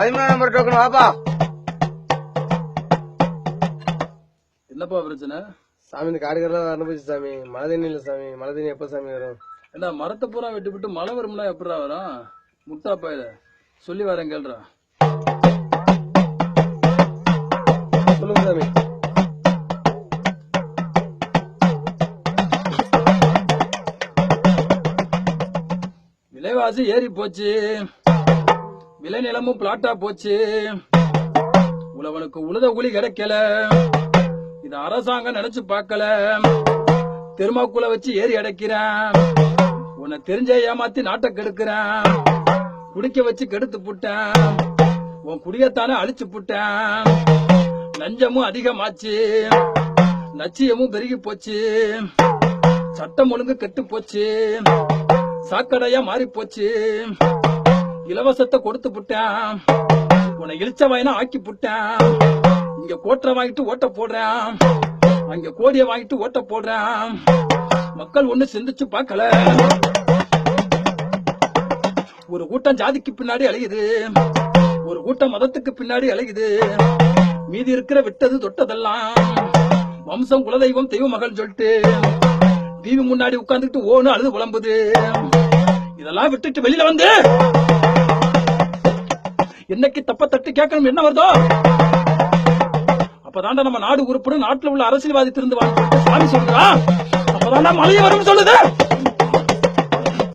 பதிமூணாம் number token வாப்பா. என்னப்பா பிரச்சனை? சாமி இந்த காடுகள்லாம் அனுபவிச்சு சாமி. மழை தண்ணி இல்ல சாமி. மழை தண்ணி எப்ப சாமி வரும்? என்ன மரத்தை பூரா வெட்டி விட்டு மழை வரும்ல எப்படா வரும்? முட்டா பாயில. சொல்லி வரேன் கேள்றா சொல்லுங்க சாமி. விலைவாசி ஏறி போச்சு. விளைநிலமும் பிளாட்டா போச்சு. உழவனுக்கு உழுத கூலி கிடைக்கல. இது அரசாங்கம் நினைச்சு பார்க்கல. தெருமாக்குள்ள வச்சு ஏறி அடைக்கிறேன். உன்னை தெரிஞ்ச ஏமாத்தி நாட்டை கெடுக்கிறேன். குடிக்க வச்சு கெடுத்து புட்டேன். உன் குடியத்தானே அழிச்சு புட்டேன். லஞ்சமும் அதிகமாச்சு. லட்சியமும் பெருகி போச்சு. சட்டம் ஒழுங்கு கெட்டு போச்சு. சாக்கடையா மாறி போச்சு. இலவசத்தை கொடுத்து புட்டேன். உன்னை இழிச்ச வாயினா ஆக்கி புட்டேன். இங்க கோட்டை வாங்கிட்டு ஓட்ட போடுறேன். அங்க கோடிய வாங்கிட்டு ஓட்ட போடுறேன். மக்கள் ஒண்ணு சிந்திச்சு பார்க்கல. ஒரு கூட்டம் ஜாதிக்கு பின்னாடி அலையுது. ஒரு கூட்டம் மதத்துக்கு பின்னாடி அலையுது. மீதி இருக்கிற விட்டது தொட்டதெல்லாம். வம்சம் குலதெய்வம் தெய்வ மகள் சொல்லிட்டு டிவி முன்னாடி உட்கார்ந்துட்டு ஓன்னு அழுது புலம்புது. இதெல்லாம் விட்டுட்டு வெளியில வந்து என்னைக்கு தப்ப தட்டி கேட்கணும் என்ன வருதோ? அப்பதான்டா நம்ம நாடு உருப்படும் நாட்டுல உள்ள அரசியல்வாதி திருந்து வாழ்ந்து சாமி சொல்றா? அப்பதான்டா மழையை வரும்னு சொல்லுது.